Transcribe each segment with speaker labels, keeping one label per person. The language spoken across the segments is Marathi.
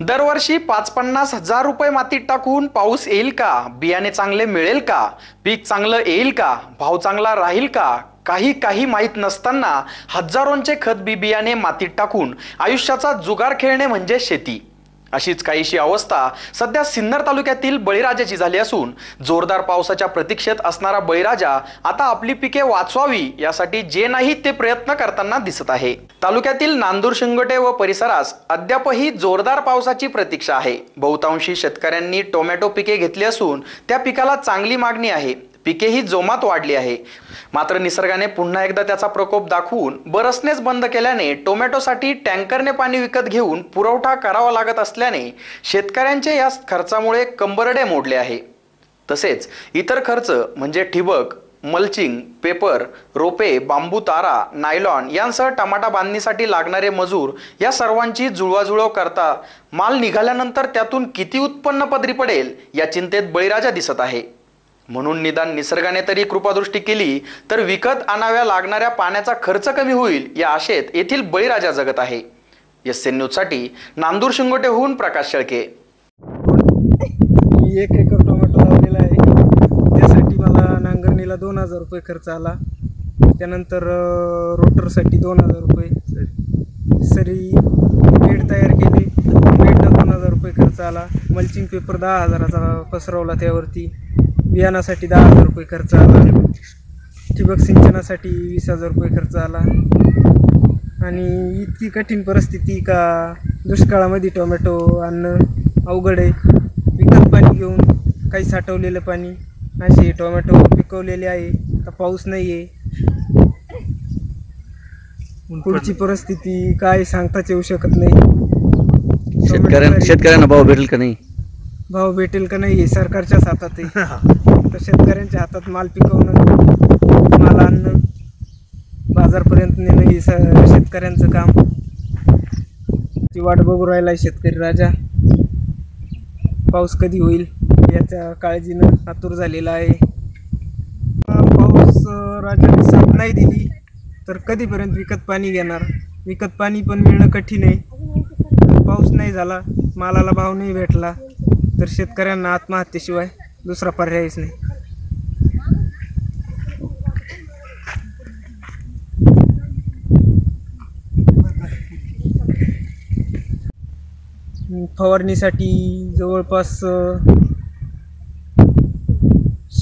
Speaker 1: दरवर्षी पाच पन्नास हजार रुपये मातीत टाकून पाऊस येईल का? बियाणे चांगले मिळेल का? पीक चांगलं येईल का? भाव चांगला राहील का? काही काही माहीत नसताना हजारोंचे खत बी बियाणे मातीत टाकून आयुष्याचा जुगार खेळणे म्हणजे शेती. अशीच काहीशी अवस्था सध्या सिन्नर तालुक्यातील बळीराजाची झाली असून जोरदार पावसाच्या प्रतीक्षेत असणारा बळीराजा आता आपली पिके वाचवावी यासाठी जे नाही ते प्रयत्न करताना दिसत आहे. तालुक्यातील नांदूर शिंगोटे व परिसरास अद्यापही जोरदार पावसाची प्रतीक्षा आहे. बहुतांशी शेतकऱ्यांनी टोमॅटो पिके घेतली असून त्या पिकाला चांगली मागणी आहे. पिकेही जोमात वाढली आहे. मात्र निसर्गाने पुन्हा एकदा त्याचा प्रकोप दाखवून बरसनेच बंद केल्याने टोमॅटोसाठी टँकरने पाणी विकत घेऊन पुरवठा करावा लागत असल्याने शेतकऱ्यांचे या खर्चामुळे कंबरडे मोडले आहे. तसेच इतर खर्च म्हणजे ठिबक मल्चिंग पेपर रोपे बांबू तारा नायलॉन यांसह टमाटा बांधणीसाठी लागणारे मजूर या सर्वांची जुळवाजुळव करता माल निघाल्यानंतर त्यातून किती उत्पन्न पदरी पडेल या चिंतेत बळीराजा दिसत आहे. म्हणून निदान निसर्गाने तरी कृपादृष्टी केली तर विकत आणाव्या लागणाऱ्या पाण्याचा खर्च कमी होईल या आशेत येथील बळीराजा जगत आहे. एस एन न्यूजसाठी नांदूर शिंगोटेहून प्रकाश शेळके.
Speaker 2: मी एक एकर टोमॅटो लावलेला आहे. त्यासाठी मला नांगरणीला दोन हजार रुपये खर्च आला. त्यानंतर रोटरसाठी दोन हजार रुपये. सरी बेड तयार केली. बेडला दोन हजार रुपये खर्च आला. मल्चिंग पेपर दहा हजाराचा पसरवला त्यावरती. बियाणासाठी दहा हजार रुपये खर्च आला. ठिबक सिंचनासाठी वीस हजार रुपये खर्च आला. आणि इतकी कठीण परिस्थिती का दुष्काळामध्ये टोमॅटो आणणं अवघड आहे. विकत पाणी घेऊन काही साठवलेलं पाणी. असे टोमॅटो पिकवलेले आहे. तर पाऊस नाही आहे पुढची परिस्थिती काय सांगताच येऊ शकत नाही.
Speaker 3: शेतकऱ्यां
Speaker 2: टोमॅटो
Speaker 3: शेतकऱ्यांना भाव भेटेल का नाही?
Speaker 2: भाव भेटेल का नाही हे सरकारच्याच हातात आहे. तर शेतकऱ्यांच्या हातात माल पिकवणं माल आणणं बाजारपर्यंत नेणं हे स शेतकऱ्यांचं काम. ती वाट बघू राहिला आहे शेतकरी राजा. पाऊस कधी होईल याच्या काळजीनं आतुर झालेला आहे. पाऊस राजाने साथ नाही दिली तर कधीपर्यंत विकत पाणी घेणार? विकत पाणी पण मिळणं कठीण आहे. पाऊस नाही झाला मालाला भाव नाही भेटला. तर शेतकऱ्यांना आत्महत्येशिवाय दुसरा पर्यायच नाही. फवारणीसाठी जवळपास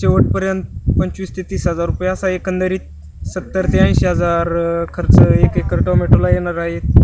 Speaker 2: शेवटपर्यंत पंचवीस ते तीस हजार रुपये असा एकंदरीत सत्तर ते ऐंशी हजार खर्च एक एकर टोमॅटोला येणार आहेत.